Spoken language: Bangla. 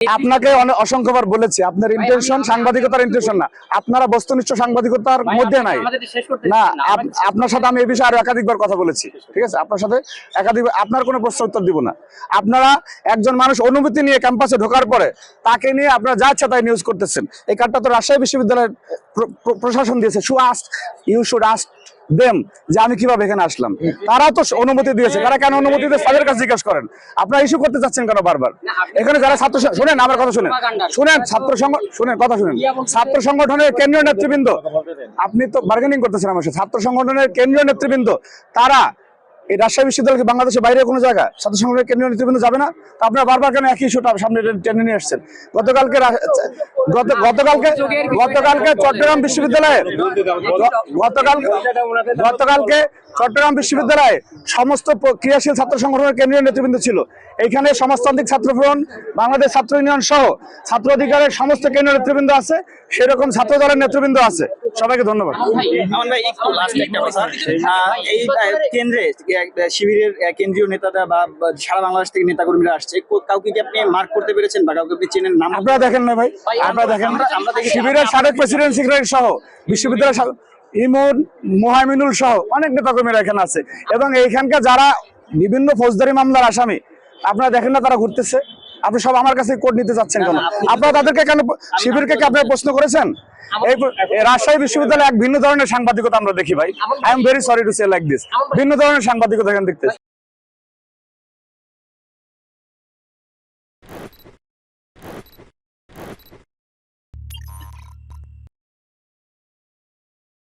আপনাকে অসংখ্যবার বলেছি আপনার ইন্টেনশন সাংবাদিকতার ইন্টেনশন না। আপনারা বস্তুনিষ্ঠ সাংবাদিকতার মধ্যে নাই। না আপনার সাথে আমি এই বিষয়ে আরও একাধিকবার কথা বলেছি ঠিক আছে? আপনার সাথে একাধিক আপনার কোনো প্রশ্ন উত্তর দিব না। আপনারা একজন মানুষ অনুমতি নিয়ে ক্যাম্পাসে ঢোকার পরে তাকে নিয়ে আপনারা যা ইচ্ছা তাই নিউজ করতেছেন। এই কার্ডটা তো রাজশাহী বিশ্ববিদ্যালয়ের প্র- প্র- প্রশাসন দিয়েছে। Should ask you should ask them যে আমি কীভাবে এখানে আসলাম। তারা তো অনুমতি দিয়েছে। তারা কেন অনুমতি দিয়ে তাদের কাছে জিজ্ঞাসা করেন। আপনারা ইস্যু করতে চাচ্ছেন কেন বারবার? এখানে যারা ছাত্র শুনেন আমার কথা শুনেন। শুনেন ছাত্র সংঘ শুনেন কথা শুনেন। ছাত্র সংগঠনের কেন্দ্রীয় নেতৃবৃন্দ আপনি তো বার্গেনিং করতেছেন আমার সাথে। ছাত্র সংগঠনের কেন্দ্রীয় নেতৃবৃন্দ তারা এই রাজশাহী বিশ্ববিদ্যালয় বাংলাদেশের বাইরে কোনো জায়গা ছাত্র সংগঠনের কেন্দ্রীয় নেতৃবৃন্দ যাবে না? তো আপনারা বারবার কেন একই ইস্যুটা সামনে টেনে- নিয়ে আসছেন গতকালকে গতকালকে গতকালকে চট্টগ্রাম বিশ্ববিদ্যালয়ে গতকাল গতকালকে চট্টগ্রাম বিশ্ববিদ্যালয়ে সমস্ত ক্রিয়াশীল ছাত্র সংগঠনের কেন্দ্রীয় নেতৃবৃন্দ ছিল। এইখানে সমাজতান্ত্রিক ছাত্র ফ্রন্ট বাংলাদেশ ছাত্র ইউনিয়ন সহ ছাত্র অধিকারের সমস্ত কেন্দ্রীয় নেতৃবৃন্দ আছে সেরকম ছাত্র দলের নেতৃবৃন্দ আছে। সবাইকে ধন্যবাদ। আমান ভাই একটু লাস্ট একটা কথা আহ, এই কেন্দ্রে শিবিরের কেন্দ্রীয় নেতারা বা বা সারা বাংলাদেশ থেকে নেতাকর্মীরা আসছে কাউকে কি আপনি মার্ক করতে পেরেছেন বা কাউকে আপনি চেনেন? নাম আপনারা দেখেন না ভাই। আপনারা দেখেন। শিবিরের সাবেক প্রেসিডেন্ট সেক্রেটারি সহ ইমন মোহামিনুল সহ অনেক নেতাকর্মীরা এখানে আছে। এবং এইখানকার যারা বিভিন্ন ফৌজদারি মামলার আসামি আপনারা দেখেন না তারা ঘুরতেছে। আপনি সব আমার কাছে কোড নিতে চাচ্ছেন কেন? আপনারা তাদেরকে কেন শিবিরকে কি আপনারা প্রশ্ন করেছেন? এই রাজশাহী বিশ্ববিদ্যালয়ে এক ভিন্ন ধরনের সাংবাদিকতা আমরা দেখি ভাই। I am very sorry to say like this ভিন্ন ধরনের সাংবাদিকতা এখানে